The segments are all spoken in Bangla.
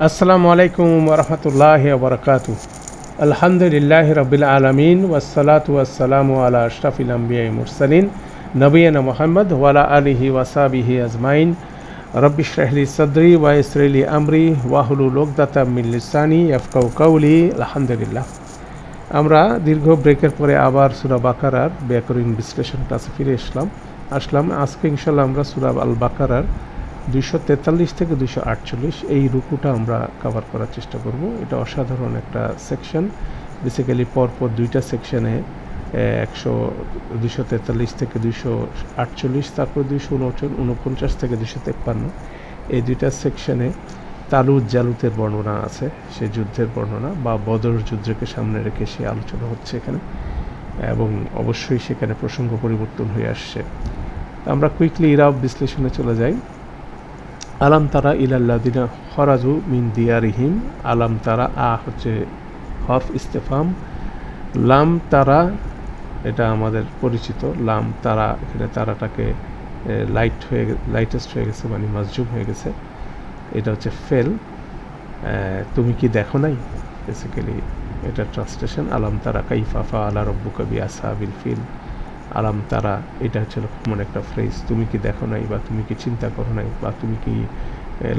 আসসালামু আলাইকুম ওরহমতুল্লাহ বরকাতু আলহামদুলিল্লাহ রবিল আলমিন ওয়াসালাতু ওয়াসালামু আলা আশরাফিল আম্বিয়াই মুরসালিন নবীনা মোহাম্মদ ওয়ালা আলিহি ওয়াসাবিহি আজমাইন রব্বিশ রাহলি সদরি ওয়াইসরিলি আমরি ওয়াহুলু লোকদাতা মিল্লিসানি ইয়াফকাউ কাউলি আলহামদুলিল্লাহ আমরা দীর্ঘ ব্রেকের পরে আবার সুরা বাকারার ব্যাকরণ বিশ্লেষণ ক্লাসে ফিরে আসলাম আসলাম আজকে ইনশাল্লাহ আমরা সুরা আল বাকারার দুইশো তেতাল্লিশ থেকে দুইশো আটচল্লিশ এই রুকুটা আমরা কভার করার চেষ্টা করব। এটা অসাধারণ একটা সেকশন বেসিক্যালি পরপর দুইটা সেকশনে একশো দুশো তেতাল্লিশ থেকে দুশো আটচল্লিশ, তারপর দুইশো উনপঞ্চাশ থেকে দুশো তেপ্পান্ন। এই দুইটা সেকশনে তালুত জালুতের বর্ণনা আছে, সে যুদ্ধের বর্ণনা বা বদর যুদ্ধকে সামনে রেখে সে আলোচনা হচ্ছে এখানে এবং অবশ্যই সেখানে প্রসঙ্গ পরিবর্তন হয়ে আসছে। আমরা কুইকলি ইরাব বিশ্লেষণে চলে যাই। আলাম তারা ইলাল্লাদিনা হরাজু মিন দিয়ারিহিম, আলাম তারা আ হচ্ছে হফ, ইস্তেফাম। লাম তারা, এটা আমাদের পরিচিত, লাম তারা, এখানে তারাটাকে লাইট হয়ে লাইটেস্ট হয়ে গেছে মানে মসজুব হয়ে গেছে। এটা হচ্ছে ফেল। তুমি কি দেখো নাই? বেসিক্যালি এটা ট্রান্সলেশন আলাম তারা কাইফাফা আলা রব্বু কবি আসা বিল ফিল। আলাম তারা, এটা হচ্ছে মানে একটা ফ্রেজ তুমি কি দেখো নাই বা তুমি কি চিন্তা করো নাই বা তুমি কি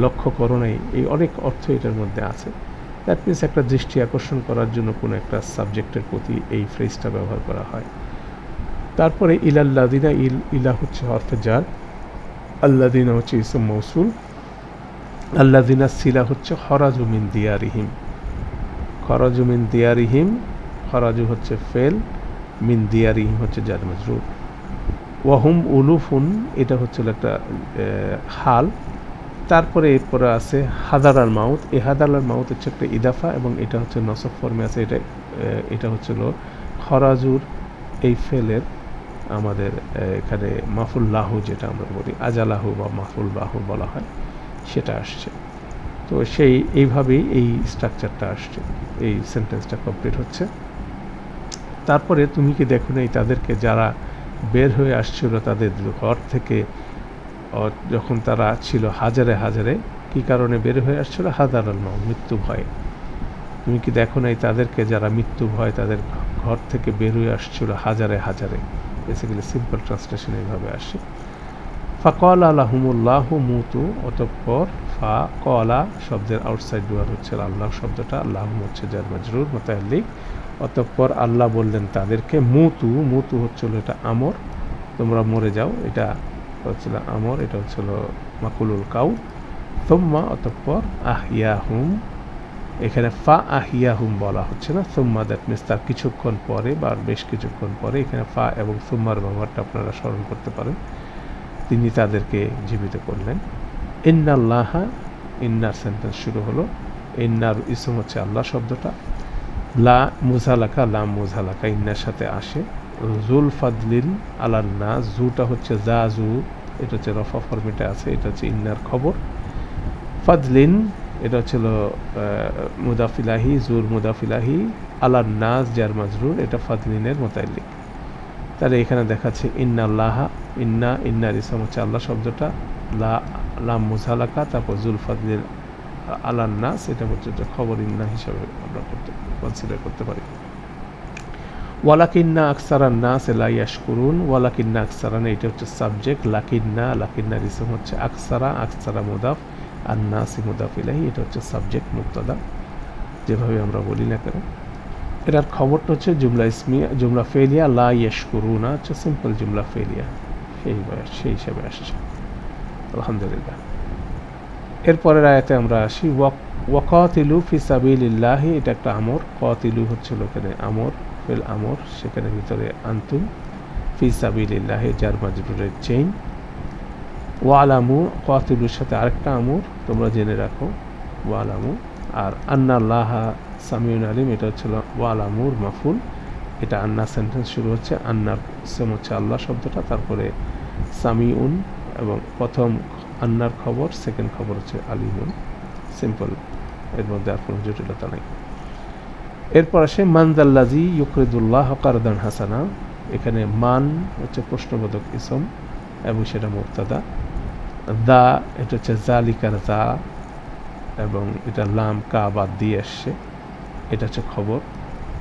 লক্ষ্য করো নাই, এই অনেক অর্থ এটার মধ্যে আছে। দ্যাট মিনস একটা দৃষ্টি আকর্ষণ করার জন্য কোনো একটা সাবজেক্টের প্রতি এই ফ্রেজটা ব্যবহার করা হয়। তারপরে ইলাল্লাদিনা ইল, ইলা হচ্ছে অর্থ যার আল্লাদিনা হচ্ছে ইসম মৌসুল আল্লাদিনা সিলা হচ্ছে হরাজুমিন দিয়ারিহিম। খরাজুমিন দিয়ারিহিম, খরাজু হচ্ছে ফেল মিন দিয়ারিহিম হচ্ছে জার মজরুর। ওয়াহুম উলুফুন, এটা হচ্ছিল একটা হাল। তারপরে এরপরে আছে হাদারাল মাউথ এই হাদার আল মাউথ হচ্ছে একটা ইদাফা এবং এটা হচ্ছে নসব ফর্মে আছে। এটা এটা হচ্ছিল খরাজুর, এই ফেলের আমাদের এখানে মাফুল লাহু যেটা আমরা বলি, আজালাহু বা মাফুল বাহু বলা হয়, সেটা আসছে। তো সেই, এইভাবেই এই স্ট্রাকচারটা আসছে। এই সেন্টেন্সটা কমপ্লিট হচ্ছে। তারপরে তুমি কি দেখো নেই তাদেরকে যারা বের হয়ে আসছিল তাদের ঘর থেকে যখন তারা ছিল হাজারে হাজারে, কি কারণে বের হয়ে আসছিল? হাজার মৃত্যু ভয়ে। তুমি কি দেখো নাই তাদেরকে যারা মৃত্যু ভয় তাদের ঘর থেকে বের হয়ে আসছিল হাজারে হাজারে? বেসিক্যালি সিম্পল ট্রান্সলেশন এইভাবে আসে। ফাকল আলাহমুল্লাহ মুতু, অতঃপর ফা কলা শব্দের আউটসাইড ডুয়ার হচ্ছে আল্লাহ শব্দটা আল্লাহ হচ্ছে যার মজরুর অতঃপর আল্লাহ বললেন তাদেরকে, মুতু মুতু হচ্ছিল এটা আমর, তোমরা মরে যাও এটা হচ্ছিল আমর, এটা হচ্ছিল মাকুলুল কাউ সোম্মা অতঃপর আহিয়া হুম এখানে ফা আহিয়া হুম বলা হচ্ছে না, সোম্মা দ্যাট মিনস তার কিছুক্ষণ পরে বা বেশ কিছুক্ষণ পরে, এখানে ফা এবং সোম্মার ব্যবহারটা আপনারা স্মরণ করতে পারেন, তিনি তাদেরকে জীবিত করলেন। ইন্নাল্লাহা ইন্নার সেন্টেন্স শুরু হলো, ইন্নার ইসম হচ্ছে আল্লাহ শব্দটা লা মুজালাকা লাম মুজালাকা ইন্নার সাথে আসে। জুল ফাদলিন আলান্না জুটা হচ্ছে জা জু, এটা হচ্ছে রফা ফরমেটে আছে, এটা হচ্ছে ইন্নার খবর। ফাদলিন, এটা হচ্ছিল মুদাফিলাহি জুর মুদাফিলাহি আলান্নাস জার মাজরুর, এটা ফাদলিনের মোতাল্লিক তাহলে এখানে দেখাচ্ছে ইন্না লাহা ইন্না, ইন্নার ইসলাম হচ্ছে আল্লাহ শব্দটা, লা লাম মুজালাকা তারপর জুল ফাদলিল আলান্নাস এটা হচ্ছে খবর ইন্না হিসাবে আমরা করতে কনসিডার করতে পারি। ওয়ালাকিন্না আকসারান নাস এলাইয়াস করুন ওয়ালাকিন্না আকসারান, এটা হচ্ছে সাবজেক্ট, লাকিন্না লাকিন্নার ইসম হচ্ছে আকসারা আকসারা মুদাফ আর নাসি মুদাফ ইলাহি এটা হচ্ছে সাবজেক্ট মুক্তদা যেভাবে আমরা বলি না কেন। এটার খবরটা হচ্ছে জুমলা ইসমিয়া, জুমলা ফেলিয়া, লা ইয়াস করুনা হচ্ছে সিম্পল জুমলা ফেলিয়া, সেই সেই হিসাবে আসছে। আলহামদুলিল্লাহ। এরপরের আয়াতে আমরা আসি ওয়াক ওয়াকাতিলু ফি সাবিলিল্লাহি, এটা একটা আমর, কাতিলু হচ্ছিল এখানে আমর, ফেল আমর, সেখানে ভিতরে আন্তুম, ফি সাবিলিল্লাহি, যার মাজরুরের চেইন ওয়ালামু, কাতিলুর সাথে আরেকটা আমর, তোমরা জেনে রাখো, ওয়ালামু, আর আন্না আল্লাহা সামিউন আলিম, এটা হচ্ছিল ওয়ালামুর মাফুল, এটা আন্না সেন্টেন্স শুরু হচ্ছে, আন্নার সেম হচ্ছে আল্লাহ শব্দটা, তারপরে সামিউন এবং প্রথম আন্নার খবর সেকেন্ড খবর হচ্ছে আলিমুন সিম্পল এর মধ্যে আর কোনো জটিলতা নাই। এরপর আসে মানদাল্লাজি ইউকরিদুল্লাহ কারদান হাসানা। এখানে মান হচ্ছে প্রশ্নবোধক ইসম এবং সেটা মুক্তাদা দা, এটা হচ্ছে জালিকার দা এবং এটা লাম কা বাদ দিয়ে আসছে। এটা হচ্ছে খবর।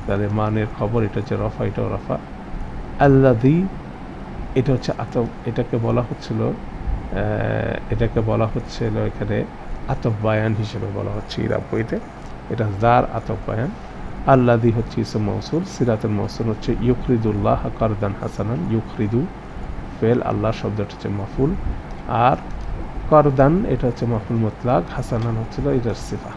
তাহলে মানের খবর, এটা হচ্ছে রফা, এটাও রফা। আল্লাদি এটা হচ্ছে আতব এটাকে বলা হচ্ছিল এটাকে বলা হচ্ছিল এখানে আতব হিসেবে বলা হচ্ছে ইরাব বইতে এটা জার আতব বায়ান আল্লাদি হচ্ছে ইসম মৌসুল সিরাতুল মৌসুল হচ্ছে ইউখরিদুল্লাহ কারদান হাসানান, ইউখরিদু ফেল, আল্লাহ শব্দটা হচ্ছে মাফুল। আর করদান, এটা হচ্ছে মাফুল মতলাক, হাসানান হচ্ছিল এটার সিফা।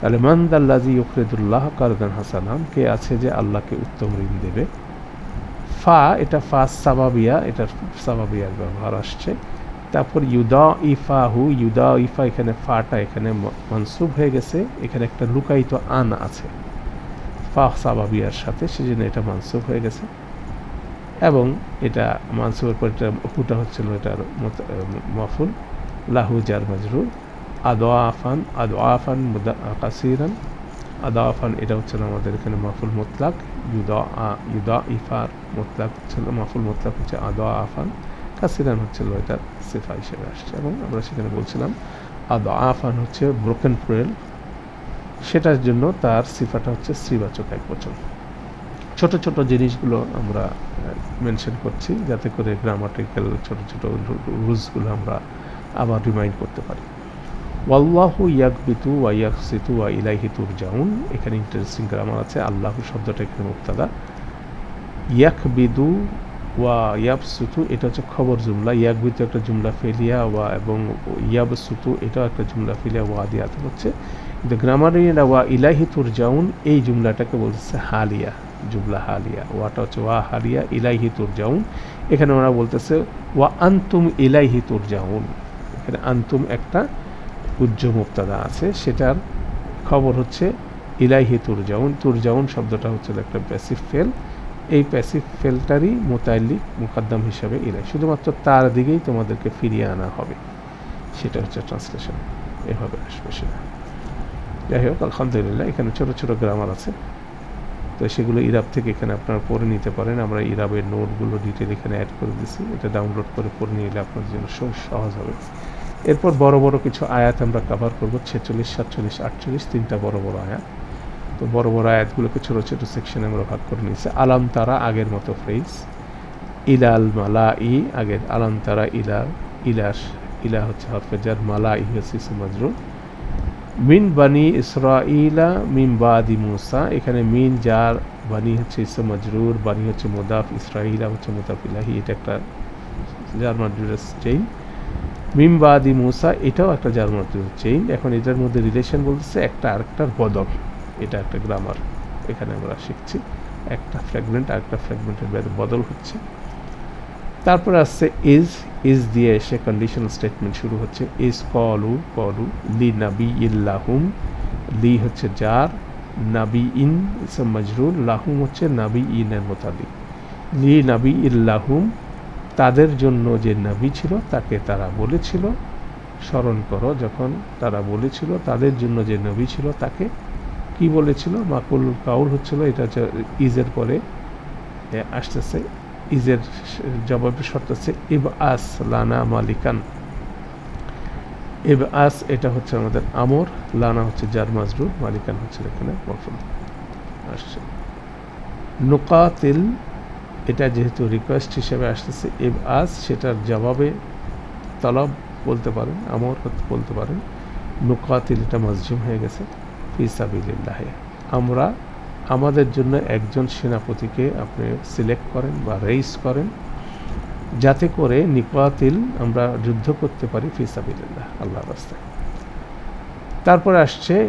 তাহলে মান্দাল্লাজি ইউখরিদুল্লাহ কারদান হাসানান, কে আছে যে আল্লাহকে উত্তম ঋণ দেবে? ফা, এটা ফা সাবাবিয়া এটার সাবাবিয়ার ব্যবহার আসছে। তারপর ইউদা ইফা হু ইউদা ইফা এখানে ফাটা এখানে মনসুব হয়ে গেছে। এখানে একটা লুকায়িত আন আছে। ফা সাবাবিয়ার সাথে, সেজন্য এটা মনসুব হয়ে গেছে। এবং এটা মানসুবের পর এটা হুটা হচ্ছিল, এটার মফুল। লাহু জার মাজরুর। আদোয়া আফান আদোয়া আফান কাসিরান আদা আফান এটা হচ্ছিল আমাদের এখানে মাফুল মোতলাক, ইউদা ইউদা, ইফার মোতলাক হচ্ছিল মাফুল মোতলাক হচ্ছে আদা, আফান, কাসিরান হচ্ছে এটা সিফা হিসেবে আসছে এবং আমরা সেখানে বলছিলাম আদা, আফান হচ্ছে ব্রোকেন প্রেল সেটার জন্য তার সিফাটা হচ্ছে শ্রীবাচক এক বচন। ছোট ছোট জিনিসগুলো আমরা মেনশন করছি যাতে করে গ্রামাটিক্যাল ছোট ছোট রুলসগুলো আমরা আবার রিমাইন্ড করতে পারি। ওয়াল্লাহু ইয়াকবিতু ওয়া ইয়াকসিতু ওয়া ইলাইহি তুরজাউন। এখানে ইন্টারেস্টিং গ্রামার আছে। আল্লাহু শব্দটা এখানে মুক্তাদা ইয়াকবিদু ওয়া ইয়াবসুতু, এটা হচ্ছে খবর জুমলা। ইয়াকবিতু একটা জুমলা ফেলিয়া ওয়া এবং ইয়াবসুতু, এটাও একটা জুমলা ফেলিয়া ওয়া দিয়ে হচ্ছে। কিন্তু গ্রামারিয়ানা ওয়া ইলাহি তুরজাউন এই জুমলাটাকে বলতেছে হালিয়া, জুমলা হালিয়া। ওয়াটা হচ্ছে ওয়া হালিয়া ইলাইহি তুরজাউন এখানে ওরা বলতেছে ওয়া আন্তুম ইলাইহি তুরজাউন এখানে আন্তুম একটা উজ্জ মুক্তাদা আছে, সেটার খবর হচ্ছে ইলাইহি তুরজাউন। তুরজাউন শব্দটা হচ্ছে একটা প্যাসিভ ফেল এই প্যাসিভ ফেলটারই মোতাল্লিক মুকাদ্দাম হিসাবে ইলাই শুধুমাত্র তার দিকেই তোমাদেরকে ফিরিয়ে আনা হবে। সেটা হচ্ছে ট্রান্সলেশন এভাবে আসবে সেটা। যাই হোক, আলহামদুলিল্লাহ, এখানে ছোট ছোট গ্রামার আছে। তো সেগুলো ইরাব থেকে এখানে আপনারা পড়ে নিতে পারেন। আমরা ইরাবের নোটগুলো ডিটেল এখানে অ্যাড করে দিছি। এটা ডাউনলোড করে পড়ে নিলে আপনাদের জন্য সহ- সহজ হবে। এরপর বড় বড় কিছু আয়াত আমরা কভার করব, ছেচল্লিশ, সাতচল্লিশ, আটচল্লিশ, তিনটা বড় বড় আয়াত। তো বড় বড় আয়াতগুলোকে ছোটো ছোটো সেকশনে আমরা ভাগ করে নিয়েছি। আলাম তারা আগের মতো ফ্রেজ ইলাল মালা ই আগের আলাম তারা ইলাল ইলাস ইলা হচ্ছে হরফেজার মালা ই হচ্ছে মিন বানি ইসরাইলা মিন বাদি মুসা, এখানে মিন, যার বানি হচ্ছে ইসম মাজরুর বানি হচ্ছে মোদাফ ইসরাইলা হচ্ছে মোদাফ ইলাহি, এটা একটা যার মাজরুরের চেইন মিম বাদি মুসা, এটাও একটা মাজরুরের চেইন এখন এটার মধ্যে রিলেশন বলতেছে একটা আরেকটার বদল। এটা একটা গ্রামার এখানে আমরা শিখছি, একটা ফ্র্যাগমেন্ট আর একটা ফ্র্যাগমেন্টের বদল হচ্ছে। তারপরে আসছে ইজ ইজ দিয়ে এসে কন্ডিশনাল স্টেটমেন্ট শুরু হচ্ছে। ইজ কলু কলু, লি নাবি ইল্লাহুম লি হচ্ছে যার নাবি ইন মজরুর লাহুম হচ্ছে নাবি ইনের মোতাদি লি নাবি ইল্লাহুম তাদের জন্য যে নবী ছিল, তাকে তারা বলেছিল। স্মরণ করো, যখন তারা বলেছিল তাদের জন্য যে নবী ছিল, তাকে কি বলেছিল? মাকুল কাউল হচ্ছিল, এটা ইজের পরে আসতেছে, ইজের শর্ত হচ্ছে ইব আস লানা মালিকান। ইব আস এটা হচ্ছে আমাদের আমর, লানা হচ্ছে জার মাজরুর, মালিকান হচ্ছে এখানে আসছে। নুকাতিল এটা যেহেতু রিকোয়েস্ট হিসেবে আসতেছে ইব আস সেটার জবাবে তলব বলতে পারেন আমর হতে বলতে পারেন নুকাতিল এটা মসজিম হয়ে গেছে ফিসাবিল্লাহে আমরা আমাদের জন্য একজন সেনাপতিকে আপনি সিলেক্ট করেন বা রেইস করেন, যাতে করে নিকাতিল আমরা যুদ্ধ করতে পারি ফিসাবিল্লাহ আল্লাহ রাস্তায়। তারপরে আসছে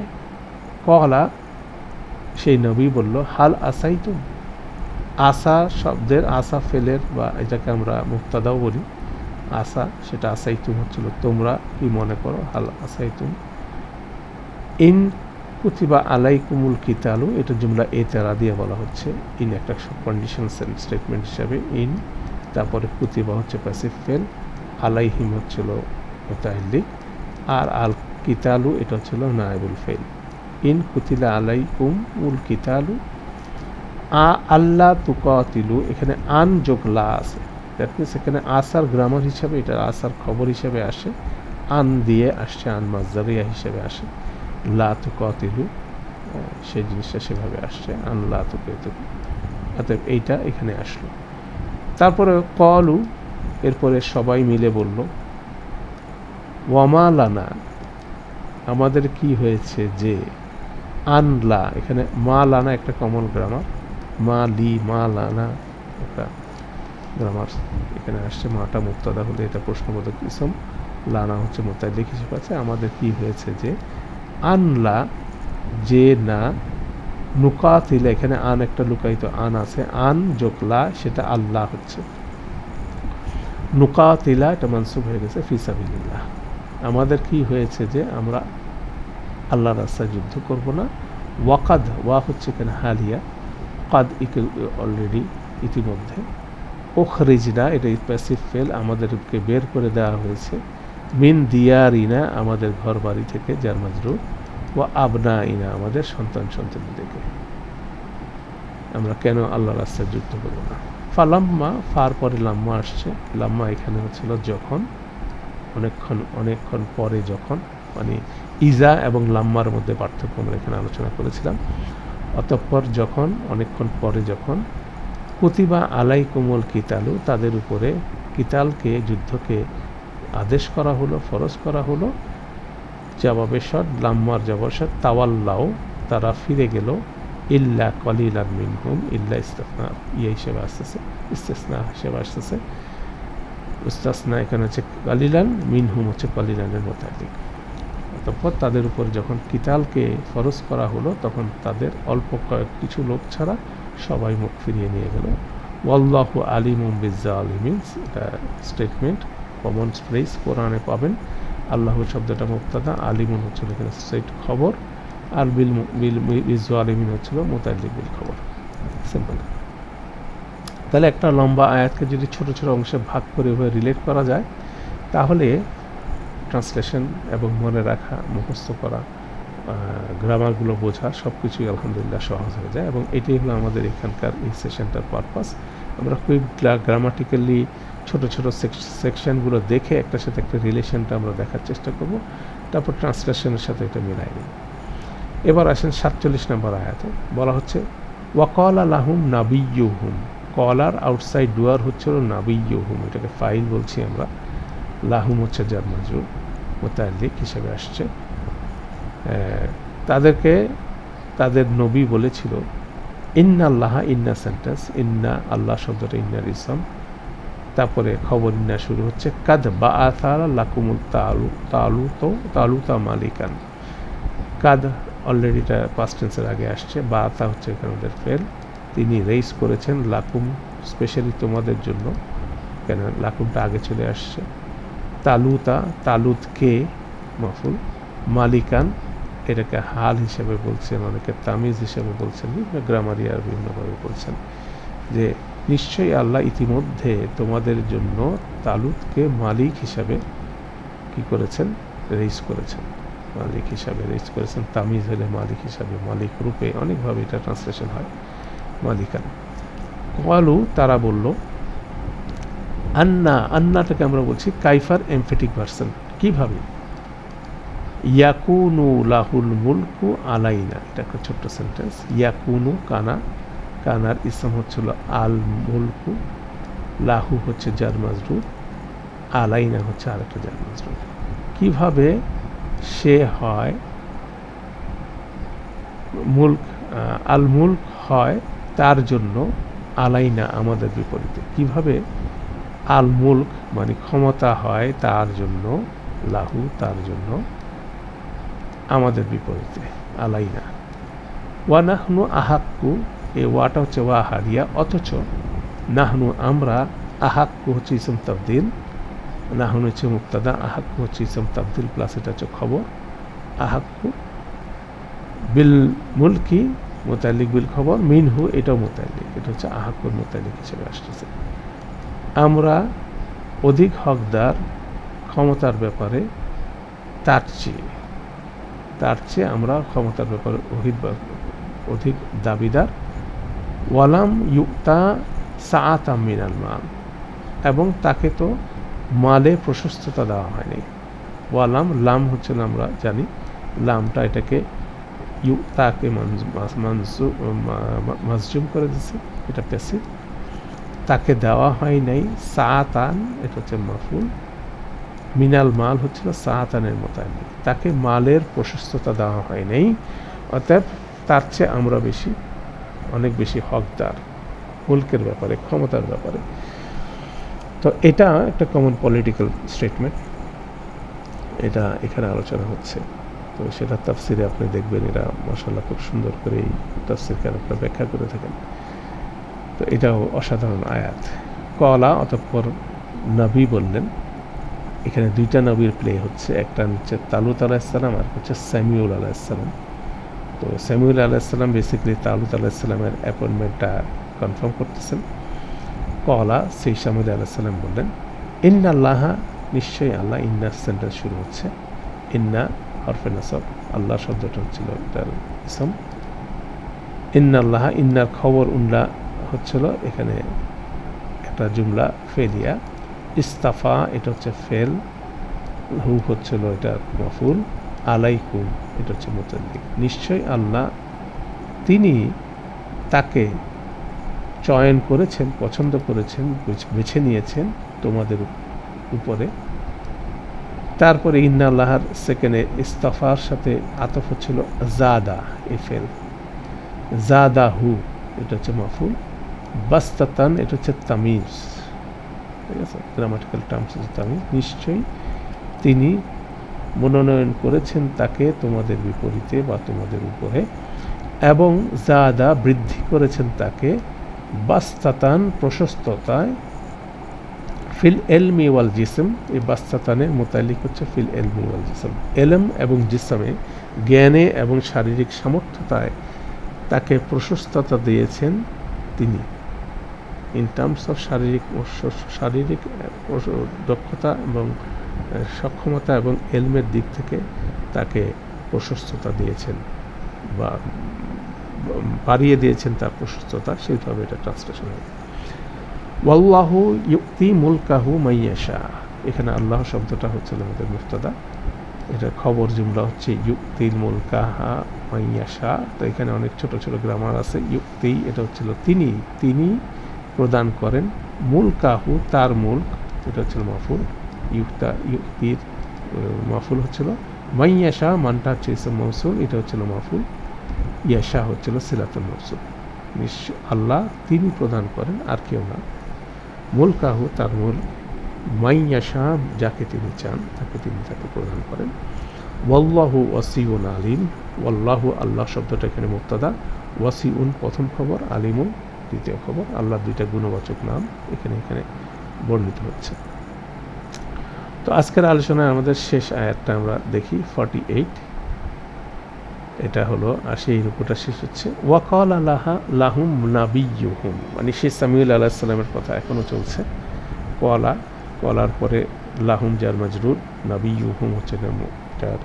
কহলা সেই নবী বলল, হাল আসাইতুম? আসা শব্দের, আসা ফেলের বা এটাকে আমরা মুক্তাদাও বলি। আসা, সেটা আসাইতুম হচ্ছিল, তোমরা কি মনে করো? হাল আসাইতুম। ইন কুতিবা আলাইকুমুল কিতালু, এটা জুমলা এ তারা দিয়ে বলা হচ্ছে, ইন একটা কন্ডিশন স্টেটমেন্ট হিসাবে, ইন, তারপরে কুতিবা হচ্ছে প্যাসিভ ফেল আলাইহিম হচ্ছিল মোতাহিল্লিক আর আল কিতালু, এটা হচ্ছিল নায়েবুল ফেল ইন কুতিলা আলাইকুম উল কিতালু আ আল্লাহ তুকাতিলু, এখানে আন যোগ লা আছে। দ্যাট মিনস এখানে আসার গ্রামার হিসাবে এটা আসার খবর হিসাবে আসে। আন দিয়ে আসছে, আন মাজদারিয়া হিসেবে আসে। লাতু কতিলু সেই জিনিসটা সেভাবে আসছে, আন লাতু কেতুকু অতএব এইটা এখানে আসলো। তারপরে কলু, এরপরে সবাই মিলে বলল, ওয়ামা লানা, আমাদের কি হয়েছে যে আনলা এখানে মা লানা একটা কমন গ্রামার মা লি, মা লানা একটা গ্রামার এখানে আসছে। মাটা মুক্তাদা হলে এটা প্রশ্নবোধক ইসম। লানা হচ্ছে মোতালিক হিসেবে আছে আমাদের কি হয়েছে যে আনলা যে না নুকাতিলা এখানে আন একটা লুকায়িত আন আছে। আন যোগলা সেটা আল্লাহ হচ্ছে। নুকাতিলা এটা মানসুব হয়ে গেছে ফিসাবিল্লাহ আমাদের কি হয়েছে যে আমরা আল্লাহ রাস্তায় যুদ্ধ করব না। ওয়াকাদ, ওয়া হচ্ছে এখানে হালিয়া। কাদ অলরেডি ইতিমধ্যে। ওখরিজনা এটা প্যাসিভ ফেল আমাদেরকে বের করে দেওয়া হয়েছে। মিন দিয়ারিনা, আমাদের ঘর বাড়ি থেকে যার ও আবনা ইনা আমাদের সন্তান সন্তান থেকে আমরা কেন আল্লাহ রাস্তায় যুদ্ধ করব না? ফালাম্মা ফার পরে লাম্মা আসছে। লাম্মা এখানে হচ্ছিল যখন, অনেকক্ষণ অনেকক্ষণ পরে যখন মানে ইজা এবং লাম্মার মধ্যে পার্থক্য আমরা এখানে আলোচনা করেছিলাম। অতঃপর যখন, অনেকক্ষণ পরে যখন, কুতিবা আলাই কোমল কিতালু, তাদের উপরে কিতালকে, যুদ্ধকে আদেশ করা হলো, ফরজ করা হলো। জবাবে সৎ, লাম্মার জবাব সৎ তাওয়াল্লাও তারা ফিরে গেল। ইল্লা কলিলান মিনহুম, ইল্লা ইস্তেফনা ইয়ে হিসেবে আসতেছে, ইস্তেসনা হিসেবে আসতেছে। উস্তাসনা এখানে হচ্ছে কালিলান, মিনহুম হচ্ছে কলিলানের মোতাবেক অতঃপর তাদের উপর যখন কিতালকে ফরজ করা হলো, তখন তাদের অল্প কয়েক কিছু লোক ছাড়া সবাই মুখ ফিরিয়ে নিয়ে গেল। ওয়াল্লাহ আলিম বিজ্জা আলিমিনস এটা স্টেটমেন্ট কমন স্প্রেস কোরআনে পাবেন। আল্লাহ শব্দটা মুক্তাদা আলিমুন হচ্ছিল এখানে স্ট্রেট খবর, আর বিল বিল ইজু আলিমিন হচ্ছিল মোতাল্লিক বিল খবর। সিম্পল তাহলে একটা লম্বা আয়াতকে যদি ছোট ছোট অংশে ভাগ করে এভাবে রিলেট করা যায়, তাহলে ট্রান্সলেশন এবং মনে রাখা, মুখস্থ করা গ্রামারগুলো বোঝা সব কিছুই আলহামদুলিল্লাহ সহজ হয়ে যায় এবং এটাই হলো আমাদের এখানকার এই সেশনটার পারপাস আমরা কুইক গ্রামাটিক্যালি ছোট ছোট সেকশনগুলো দেখে একটার সাথে একটা রিলেশনটা আমরা দেখার চেষ্টা করব। তারপর ট্রান্সলেশনের সাথে এটা মিলাই নিই। এবার আসেন সাতচল্লিশ নম্বর আয়াতে। বলা হচ্ছে, ওয়াকল আলাহুম নাবিয়ুহুম কলার আউটসাইড ডুয়ার হচ্ছিল নাবিয়ুহুম এটাকে ফাইল বলছি আমরা। লাহুম হচ্ছে যার মাজুর মোতাল্লিক হিসেবে আসছে। তাদেরকে তাদের নবী বলেছিল, ইন্না আল্লাহ, ইন্না সেন্টেন্স ইন্না আল্লাহ শব্দটা ইন্নার ইসম তারপরে খবর ইন্না শুরু হচ্ছে, কাদ বা আথারা লাকুমুল তালু তালু তো তালুতা মালিকান। কাদ অলরেডিটা পাস্ট টেন্সের আগে আসছে বা আতা হচ্ছে এখানে ওদের ফেল। তিনি রেইস করেছেন লাকুম স্পেশালি তোমাদের জন্য, কেন? লাকুমটা আগে চলে আসছে। তালুতা, তালুত কে মাফুল? মালিকান, এটাকে হাল হিসেবে বলছেন, অনেকে তামিজ হিসেবে বলছেন গ্রামারিয়ার বিভিন্নভাবে বলছেন, যে নিশ্চয়ই আল্লাহ ইতিমধ্যে তোমাদের জন্য তালুতকে মালিক হিসাবে কি করেছেন? রেইস করেছেন। মালিক হিসাবে রেইস করেছেন, তামিজ হলে মালিক হিসাবে, মালিক রূপে অনেকভাবে এটা ট্রান্সলেশন হয়, মালিকান। কলু, তারা বলল আন্না, আন্নাটাকে আমরা বলছি কাইফার এমফেটিক ভার্সন। কীভাবে? ইয়াকুনু লাহুল মুলকু আলাইনা। এটা একটা ছোট্ট সেন্টেন্স ইয়াকুনু কানা, কানার ইসলাম হচ্ছিল আল মুলকু, লাহু হচ্ছে জার আলাইনা হচ্ছে আরেকটা জার মাজরু কীভাবে সে হয়? মুলক আল মুলক হয় তার জন্য আলাইনা আমাদের বিপরীতে। কীভাবে? আল মুলক মানে ক্ষমতা হয় তার জন্য, লাহু তার জন্য, আমাদের বিপরীতে, আলাইনা। ওয়া নাহনু আহাক্কু, এই ওয়াটা হচ্ছে ওয়া হারিয়া, অথচ নাহনু আমরা আহাক্কু হচ্ছে ইসম তাবদিল, নাহনু হচ্ছে মুক্তাদা আহাক্কু হচ্ছে ইসম তাবদিল প্লাস এটা হচ্ছে খবর। আহাক্কু বিল মুলকি মোতালিক বিল খবর, মিনহু এটাও মোতালিক এটা হচ্ছে আহাক্কুর মোতালিক হিসেবে আসতেছে। আমরা অধিক হকদার ক্ষমতার ব্যাপারে তার চেয়ে তার চেয়ে আমরা ক্ষমতার ব্যাপারে অধিক অধিক দাবিদার। ওয়ালাম ইউক্তা সাআতা মিনাল মাল। এবং তাকে তো মালে প্রশস্ততা দেওয়া হয়নি। ওয়ালাম, লাম হচ্ছে না আমরা জানি। লামটা এটাকে ইউ তাকে মাজজুম করে দিছে। এটা প্যাসিভ। তাকে দেওয়া হয় নাই সাতান এটা হচ্ছে মাফুল, মিনাল মাল হচ্ছিল সাতানের মোতাবেক তাকে মালের প্রশস্ততা দেওয়া হয় নাই, অতএব তার চেয়ে আমরা বেশি, অনেক বেশি হকদার, মুলকের ব্যাপারে, ক্ষমতার ব্যাপারে। তো এটা একটা কমন পলিটিক্যাল স্টেটমেন্ট এটা এখানে আলোচনা হচ্ছে। তো সেটা তাফসিরে আপনি দেখবেন, এরা মশাল্লা খুব সুন্দর করে এই তাফসিরকে আপনার ব্যাখ্যা করে থাকেন। তো এটাও অসাধারণ আয়াত। কলা অতঃপর নবী বললেন, এখানে দুইটা নবীর প্লে হচ্ছে, একটা হচ্ছে তালুত আলাহিসাল্লাম আর হচ্ছে স্যামিউল আলাহিসাল্লাম তো স্যামিউল আলাহিসাল্লাম বেসিক্যালি তালুত আলাহিসাল্লামের অ্যাপয়েন্টমেন্টটা কনফার্ম করতেছেন। কলা সেই সামুদ আলাহিসাল্লাম বললেন, ইন্না আল্লাহা, নিশ্চয়ই আল্লাহ ইন্না সেন্টেন্স শুরু হচ্ছে। ইন্না হরফে নাসব আল্লাহ শব্দটা হচ্ছিল এটার ইসম ইন্না আল্লাহ, ইন্নার খবর উন্লা হচ্ছিল এখানে একটা জুমলা ফেলিয়া। ইস্তাফা, এটা হচ্ছে ফেল। হু হচ্ছিল এটা মফুল। আলাইকুম, এটা হচ্ছে মোতাল্লিক নিশ্চয়ই আল্লাহ তিনি তাকে চয়ন করেছেন, পছন্দ করেছেন, বেছে নিয়েছেন তোমাদের উপরে। তারপরে ইন্না আল্লাহার সেকেন্ডে ইস্তফার সাথে আতফ হচ্ছিল জাদা এফেল জাদা হু, এটা হচ্ছে মাফুল। বাস্তাতান, এটা হচ্ছে তামিজ। ঠিক আছে? গ্রামাটিক্যাল টার্মস হচ্ছে তামিজ। নিশ্চয়ই তিনি মনোনয়ন করেছেন তাকে তোমাদের বিপরীতে বা তোমাদের উপরে এবং জাদা বৃদ্ধি করেছেন তাকে বাস্তাতান প্রশস্ততায়। ফিল এলমি ওয়াল জিসম, এই বাস্তাতানে মোতালিক হচ্ছে ফিল এলমি ওয়াল জিসম। এলম এবং জিসমে জ্ঞানে এবং শারীরিক সামর্থ্যতায় তাকে প্রশস্ততা দিয়েছেন তিনি। ইন টার্মস অফ শারীরিক শারীরিক দক্ষতা এবং সক্ষমতা এবং এলমের দিক থেকে তাকে প্রশস্ততা দিয়েছেন বা বাড়িয়ে দিয়েছেন তার প্রশস্ততা, সেইভাবে এটা ট্রান্সলেশন হবে ওয়াল্লাহু ইউক্তি মুলকাহু মাইয়াশা এখানে আল্লাহ শব্দটা হচ্ছে আমাদের মুফতাদা। এটা খবর, জুমলা হচ্ছে ইউক্তিল মুলকাহা মাইয়াশা তো এখানে অনেক ছোট ছোট গ্রামার আছে। ইউক্তি এটা হচ্ছিল তিনি তিনি প্রদান করেন। মুলকাহু তার মূল, এটা হচ্ছিল মাফুল, ইউক্তা, ইউক্তির মাফুল হচ্ছিল। মাইয়াশা মানটা হচ্ছে ইসম মৌসুল, এটা হচ্ছিল মাফুল। ইয়াশা হচ্ছিল সিলাতুল মৌসুল। আল্লাহ তিনি প্রদান করেন, আর কেউ না। মূল কাহু, তার মূল মাইয়াশা যাকে তিনি চান, তাকে তিনি তাকে প্রদান করেন। ওয়াল্লাহু ওয়াসিউন আলিম, ওয়াল্লাহু আল্লাহ শব্দটা এখানে মুক্তাদা। ওয়াসিউন প্রথম খবর, আলিমুন। দ্বিতীয় খবর, আল্লাহ দুইটা গুণবাচক নাম এখানে এখানে বর্ণিত হচ্ছে। তো আজকের আলোচনায় আমাদের শেষ আয়াতটা আমরা দেখি ফর্টি এইট এটা হলো, আর সেই রূপটা শেষ হচ্ছে, ওয়াকাল আল্লাহা লাহুম নাবিয়ুহুম। মানে সে সামিউল আল্লাহ সাল্লামের কথা এখনও চলছে। কলা, কলার পরে লাহুম জার মাজরুর, নাবিয়ুহুম হচ্ছে এটার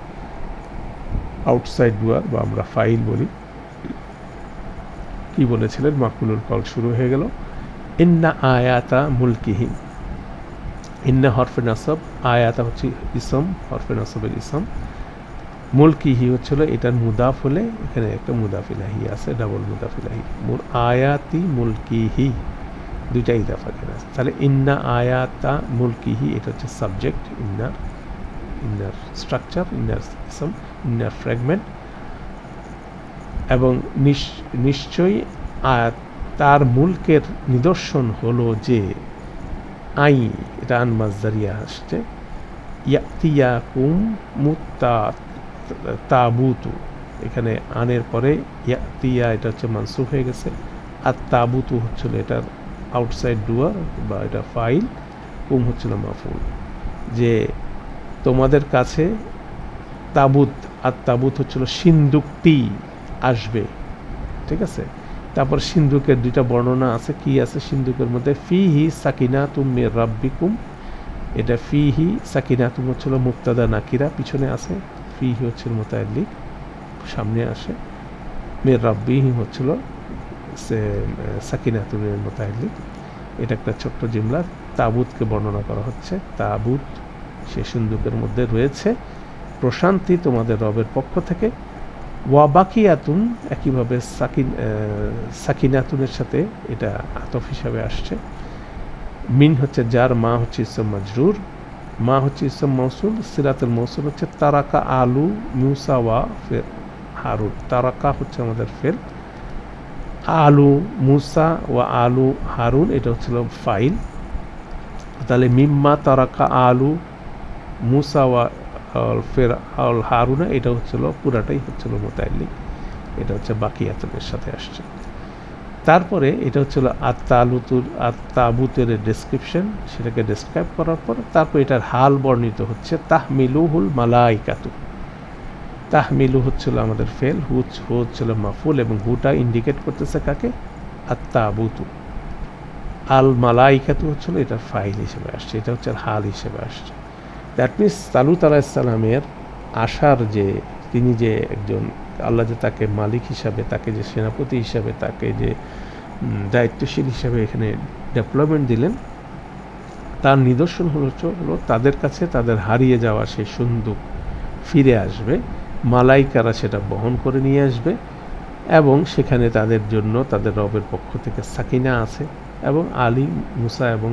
আউটসাইড ডুয়ার বা আমরা ফাইল বলি। কি বলেছিলেন? মাকুলুল কল শুরু হয়ে গেল। ইন্না আয়াতা মুলকিহীন ইন্না হরফে নাসব, আয়াতা হচ্ছে ইসম, হরফে নাসবের ইসম। মুলকিহি হচ্ছিল এটার মুদাফ হলে এখানে একটা মুদাফিলাহি আছে, ডাবল মুদাফিলাহি মুর আয়াতি মুলকিহি। দুইটাই ইদাফা কেন আছে। তাহলে ইন্না আয়াতা মুলকিহি, এটা হচ্ছে সাবজেক্ট, ইন্নার ইন্নার স্ট্রাকচার, ইন্নার ইসম, ইন্নার ফ্র্যাগমেন্ট। এবং নিশ্চয়ই তার মুলকের নিদর্শন হলো যে, আই এটা আনমাজারিয়া আসছে ইয়াতিয়া কুম মুত্তাত তাবুতু। এখানে আনের পরে ইয়াতিয়া, এটা হচ্ছে মানসুখ হয়ে গেছে, আর তাবুতু হচ্ছিল এটার আউটসাইড ডুয়ার বা এটা ফাইল, কুম হচ্ছিল মাফুল। যে তোমাদের কাছে তাবুত, আর তাবুত হচ্ছিল সিন্দুকটি আসবে। ঠিক আছে? তারপর সিন্ধুকের দুইটা বর্ণনা আছে, কি আছে সিন্ধুকের মধ্যে? ফি হি সাকিনা তুম রাব্বিকুম। এটা ফি হি সাকিনা তুম হচ্ছিল মুক্তাদা নাকিরা, পিছনে আছে। ফি হি হচ্ছিল মোতায়লিক সামনে আসে। মেয়ের রাব্বিহি হচ্ছিল সে সাকিনা তুমের মোতায়লিক এটা একটা ছোট্ট জিমলা। তাবুতকে বর্ণনা করা হচ্ছে। তাবুত সে সুন্দুকের মধ্যে রয়েছে। প্রশান্তি তোমাদের রবের পক্ষ থেকে। ওয়া বাকিয়াতুন একইভাবে সাকিন সাকিনাতুনের সাথে এটা আতফ হিসাবে আসছে। মিন হচ্ছে যার, মা হচ্ছে ইসম মাজরুর। মা হচ্ছে ইসম মৌসুল সিরাতুল মৌসুল হচ্ছে তারাকা আলু, মুসা ওয়া ফের হারুন। তারাকা হচ্ছে আমাদের ফের আলু, মুসা ওয়া আলু, হারুন, এটা হচ্ছিল ফাইল। তাহলে মিম্মা তারাকা আলু, মুসা ওয়া আল ফের হারুনা, এটা হচ্ছিল পুরাটাই হচ্ছিল মোতাল্লিক এটা হচ্ছে বাকি বাকিয়াতের সাথে আসছে। তারপরে এটা হচ্ছিল আত্মালুতুর আত্মাবুতের ডেসক্রিপশন সেটাকে ডেসক্রাইব করার পর তারপর এটার হাল বর্ণিত হচ্ছে, তাহমিলুহুল মালাইকাতু। তাহমিলু হচ্ছিল আমাদের ফেল, হুচ, হু হচ্ছিল মাফুল এবং হুটা ইন্ডিকেট করতেছে কাকে? আত্মাবুতু আল মালাইকাতু হচ্ছিল এটা ফাইল হিসেবে আসছে, এটা হচ্ছে হাল হিসেবে আসছে। দ্যাট মিনস তালুত আলাহিসাল্লামের আশার যে, তিনি যে একজন আল্লাহ যে তাকে মালিক হিসাবে, তাকে যে সেনাপতি হিসাবে, তাকে যে দায়িত্বশীল হিসাবে এখানে ডেভেলপমেন্ট দিলেন, তার নিদর্শন হলো হলো তাদের কাছে তাদের হারিয়ে যাওয়া সেই সন্দুক ফিরে আসবে, মালাইকারা সেটা বহন করে নিয়ে আসবে এবং সেখানে তাদের জন্য তাদের রবের পক্ষ থেকে সাকিনা আছে এবং আলী, মুসা এবং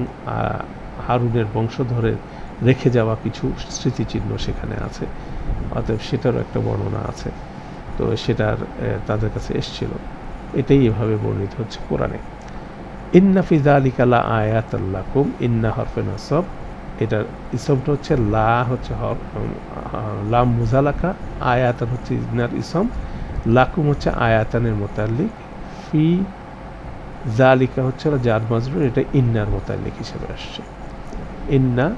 হারুনের বংশধরের রেখে যাওয়া কিছু স্মৃতিচিহ্ন সেখানে আছে। অতএব সেটারও একটা বর্ণনা আছে। তো সেটার তাদের কাছে এসছিল। এটাই এভাবে বর্ণিত হচ্ছে কোরআনে। ইন্না ফিজা আলিকালা আয়াত আল্লাকুম ইন্না হরফে নাসব। এটার ইসমটা হচ্ছে লা হচ্ছে হর লাম মুজালাকা, আয়াতান হচ্ছে ইনার ইসম, লাকুম হচ্ছে আয়াতানের মোতাল্লিক। ফি জালিকা হচ্ছে জার মাজরুর, এটা ইন্নার মোতাল্লিক হিসেবে আসছে। ইন্না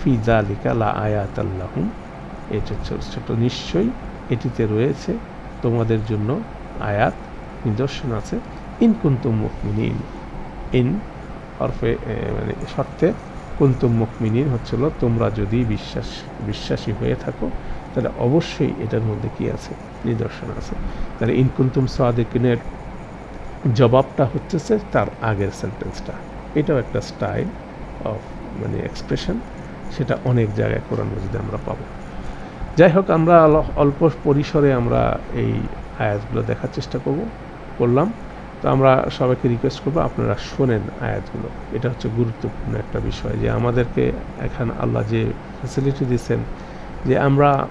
ফি জালিকা লা আয়াত আল্লাহুম এটা ছোট নিশ্চয়ই, এটিতে রয়েছে তোমাদের জন্য আয়াত, নিদর্শন আছে। ইন কুন্তুম ইন অর্ফে মানে শর্তে কুন্তুম মুকমিনিন হচ্ছিল তোমরা যদি বিশ্বাস, বিশ্বাসী হয়ে থাকো, তাহলে অবশ্যই এটার মধ্যে কি আছে? নিদর্শন আছে। তাহলে ইন কুন্তুম সাদেকিনের জবাবটা হচ্ছে তার আগের সেন্টেন্সটা এটাও একটা স্টাইল অফ মানে এক্সপ্রেশন সেটা অনেক জায়গায় কোরআন মজিদে আমরা পাবো। যাই হোক, আমরা অল্প পরিসরে আমরা এই আয়াতগুলো দেখার চেষ্টা করব, করলাম। তো আমরা সবাইকে রিকোয়েস্ট করব, আপনারা শোনেন আয়াতগুলো। এটা হচ্ছে গুরুত্বপূর্ণ একটা বিষয় যে আমাদেরকে এখন আল্লাহ যে ফ্যাসিলিটি দিয়েছেন যে আমরা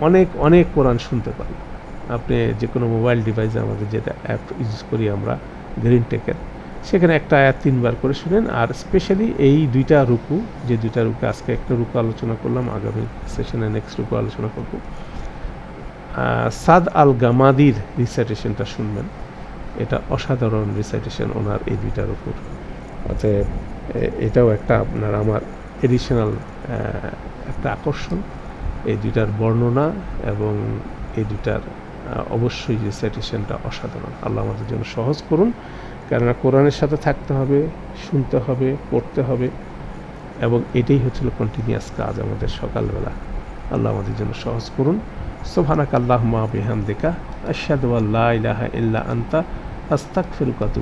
অনেক অনেক কোরআন শুনতে পারি। আপনি যে কোনো মোবাইল ডিভাইসে আমাদের যেটা অ্যাপ ইউজ করি আমরা গ্রিন টেকের সেখানে একটা আয়াত তিনবার করে শুনেন, আর স্পেশালি এই দুইটা রুকু, যে দুইটা রুকু আজকে একটা রুকু আলোচনা করলাম, আগামী সেশনে নেক্সট রুকু আলোচনা করব। সাদ আল গামাদির রিসাইটেশনটা শুনবেন। এটা অসাধারণ রিসাইটেশন ওনার এই দুইটার উপর অতএব এটাও একটা আপনার আমার এডিশনাল একটা আকর্ষণ। এই দুইটার বর্ণনা এবং এই দুইটার অবশ্যই রিসাইটেশনটা অসাধারণ। আল্লাহ আমাদের জন্য সহজ করুন। কেননা কোরআনের সাথে থাকতে হবে, শুনতে হবে, পড়তে হবে, এবং এটাই হচ্ছিল কন্টিনিউয়াস কাজ আমাদের সকালবেলা। আল্লাহ আমাদের জন্য সহজ করুন। সোভানাক আল্লাহ মা দেখা আশাদ আল্লাহ ইলাহা ইল্লা আন্তা আস্তাক ফিরুকাত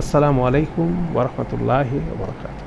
আসসালামু আলাইকুম ওরহমতুল্লাহ বরকাত